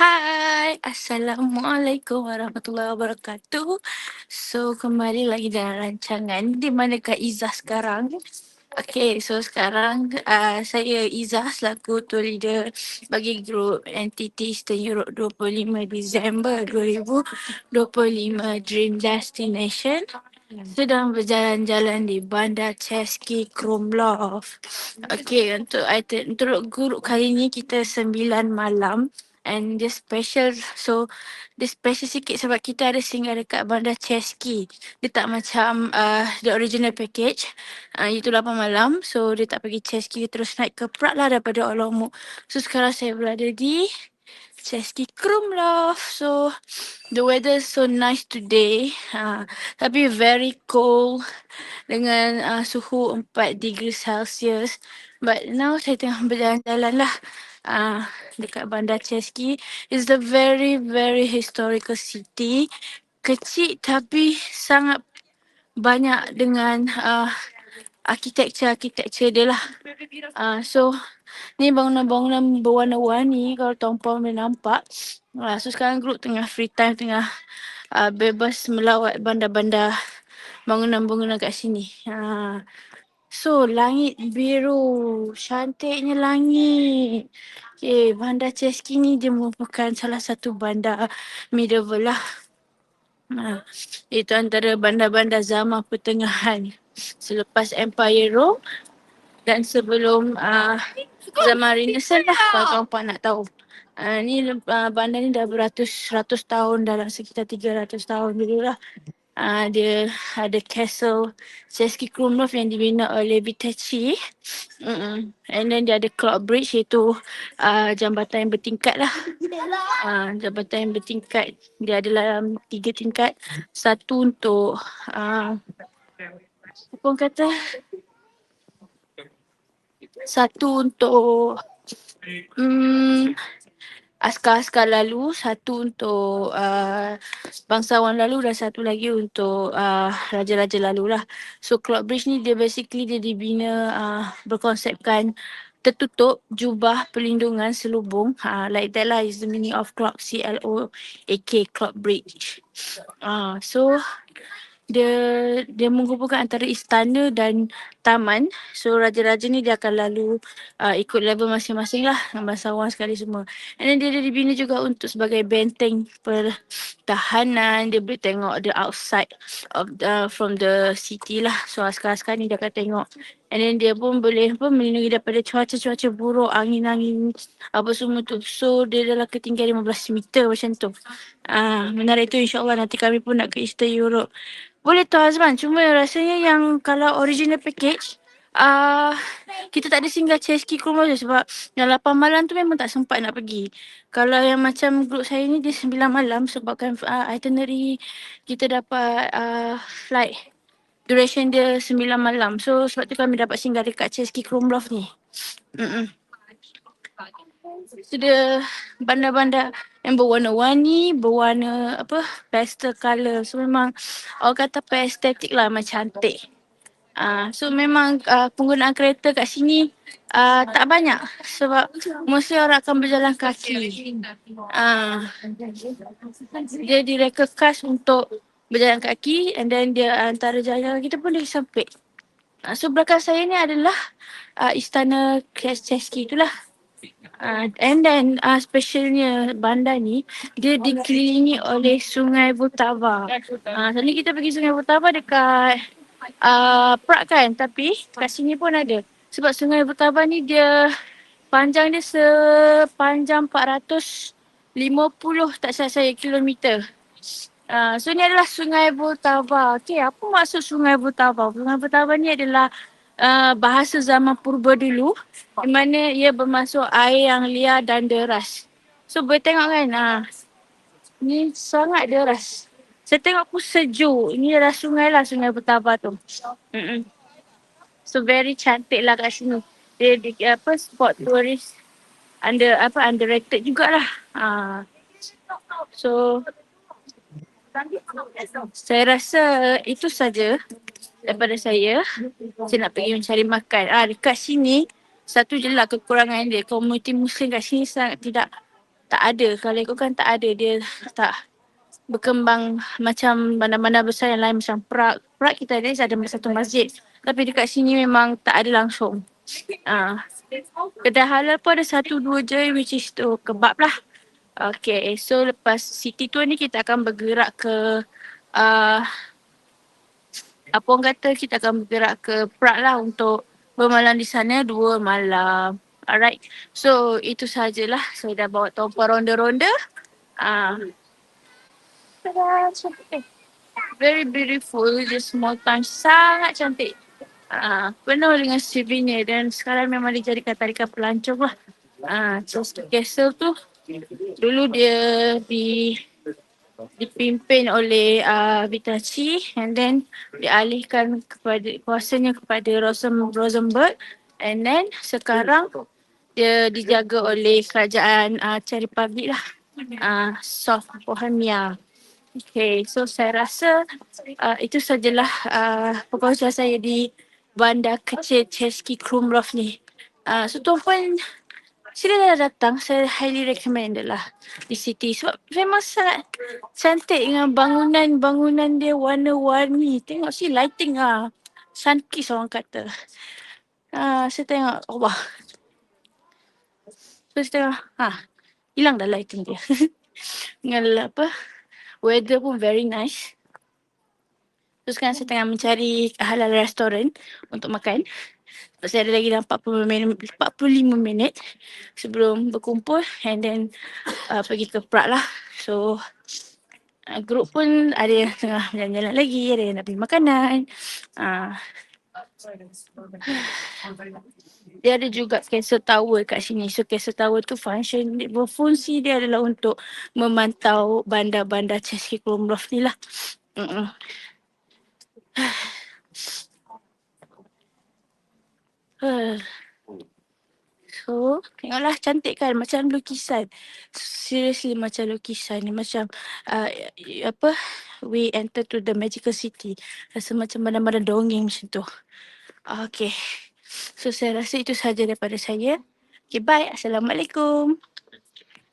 Hai, Assalamualaikum warahmatullahi wabarakatuh. So, kembali lagi dalam rancangan di manakah Izzah sekarang? Okay, so sekarang uh, saya Izzah selaku tour leader bagi grup entiti Eastern Europe 25 Disember 2025 Dream Destination sedang berjalan-jalan di Bandar Chesky Krumlov. Okay, untuk item, untuk grup kali ni kita sembilan malam and dia special so dia special sikit sebab kita ada singgah dekat Bandar Chesky dia tak macam uh, the original package. Uh, itu 8 malam so dia tak pergi Chesky terus naik ke Prague lah daripada Olomouc so sekarang saya berada di Chesky Krumlov so the weather is so nice today uh, tapi very cold dengan uh, suhu 4 degree Celsius but now saya tengah berjalan-jalan lah uh, dekat Bandar Chesky. It's a very very historical city. Kecil tapi sangat banyak dengan uh, architecture-architecture dia lah. Uh, so ni bangunan-bangunan berwarna-warni kalau tuan puan boleh nampak. Uh, so sekarang grup tengah free time tengah uh, bebas melawat bandar-bandar bangunan-bangunan kat sini. Uh, So, langit biru. Cantiknya langit. Okay, bandar Chesky ni dia merupakan salah satu bandar medieval lah. Ha, itu antara bandar-bandar zaman pertengahan. Selepas Empire Rome dan sebelum uh, zaman Renaissance lah kalau tuan nak tahu. Uh, ni uh, bandar ni dah beratus-ratus tahun dalam sekitar 300 tahun dulu lah uh, dia ada castle Chesky Krumlov yang dibina oleh Vitechi. Mm-mm. And then dia ada clock bridge iaitu uh, jambatan yang bertingkat lah. Uh, jambatan yang bertingkat. Dia ada dalam tiga tingkat. Satu untuk uh, apa orang kata? Satu untuk um, askar-askar lalu, satu untuk uh, bangsawan lalu dan satu lagi untuk uh, raja-raja lalu lah. So Clock Bridge ni dia basically dia dibina uh, berkonsepkan tertutup jubah perlindungan selubung. Uh, like that lah is the meaning of clock C-L-O-A-K clock bridge. Uh, so dia dia menghubungkan antara istana dan taman. So raja-raja ni dia akan lalu uh, ikut level masing-masing lah bangsawan sekali semua. And then dia, dia dibina juga untuk sebagai benteng pertahanan. Dia boleh tengok the outside of the, from the city lah. So askar-askar ni dia akan tengok. And then dia pun boleh apa, melindungi daripada cuaca-cuaca buruk, angin-angin apa semua tu. So dia dalam ketinggian 15 meter macam tu. Ah, uh, menarik tu insyaAllah nanti kami pun nak ke Eastern Europe. Boleh tu Azman, cuma rasanya yang kalau original package, uh, kita tak ada singgah Chesky Chrome je sebab yang 8 malam tu memang tak sempat nak pergi. Kalau yang macam grup saya ni dia 9 malam sebabkan uh, itinerary kita dapat uh, flight duration dia 9 malam. So sebab tu kami dapat singgah dekat Chesky Loft ni. Mm-mm. So dia bandar-bandar yang berwarna-warni, berwarna apa, pastel colour. So memang orang kata estetik lah macam cantik. Uh, so memang uh, penggunaan kereta kat sini uh, tak banyak sebab mesti orang akan berjalan kaki. Uh, dia direka khas untuk berjalan kaki and then dia antara jalan kita pun dia sempit. Uh, so belakang saya ni adalah uh, istana Chesky itulah. Uh, and then uh, specialnya bandar ni dia dikelilingi oleh sungai Vltava. Uh, Selalu kita pergi sungai Vltava dekat uh, Prague kan tapi kat sini pun ada. Sebab sungai Vltava ni dia panjang dia sepanjang 450 tak salah saya kilometer. Uh, so ni adalah sungai Vltava. Okay apa maksud sungai Vltava? Sungai Vltava ni adalah uh, bahasa zaman purba dulu di mana ia bermasuk air yang liar dan deras. So boleh tengok kan, uh, ni sangat deras. Saya tengok pun sejuk. Ini adalah sungai lah, sungai Betaba tu. Mm-mm. So very cantik lah kat sini. Dia, dia apa spot tourist under apa underrated jugalah. Uh, so saya rasa itu saja daripada saya. Saya nak pergi mencari makan. Ah dekat sini satu je lah kekurangan dia. Komuniti Muslim kat sini sangat tidak tak ada. Kalau ikutkan tak ada. Dia tak berkembang macam mana-mana besar yang lain macam Prague. Prague kita ada ada satu masjid. Tapi dekat sini memang tak ada langsung. Uh, kedai halal pun ada satu dua je which is tu kebab lah. Okay, so lepas city tour ni kita akan bergerak ke uh, apa orang kata kita akan bergerak ke Prague lah untuk bermalam di sana dua malam. Alright, so itu sajalah. Saya dah bawa tuan ronda-ronda. Uh. Very beautiful, the small town sangat cantik. Uh, penuh dengan souvenir dan sekarang memang dijadikan tarikan pelancong lah. Uh, terus castle tu dulu dia di dipimpin oleh uh, Vitachi and then dialihkan kepada kuasanya kepada Rosen, Rosenberg and then sekarang dia dijaga oleh kerajaan uh, Czech Republic lah uh, South Bohemia Okay, so saya rasa uh, itu sajalah uh, perkongsian saya di bandar kecil Chesky Krumlov ni. Uh, so tuan pun sila dah datang, saya highly recommend lah di city sebab memang sangat cantik dengan bangunan-bangunan dia warna-warni. Tengok si lighting ah. Sunkist orang kata. Uh, saya tengok, Allah. So saya tengok, ha, hilang dah lighting dia. dengan apa, weather pun very nice. Terus sekarang saya tengah mencari halal restoran untuk makan. Saya ada lagi dalam 40 minit, 45 minit sebelum berkumpul and then uh, pergi ke Prague lah. So uh, grup pun ada yang tengah jalan-jalan lagi, ada yang nak pergi makanan. Uh, dia ada juga Castle Tower kat sini. So Castle Tower tu function, berfungsi dia adalah untuk memantau bandar-bandar Chesky Krumlov ni lah. Mm-mm. So, tengoklah cantik kan macam lukisan. Seriously macam lukisan ni macam uh, apa we enter to the magical city. Rasa macam mana-mana dongeng macam tu. Okay. So saya rasa itu saja daripada saya. Okay bye. Assalamualaikum.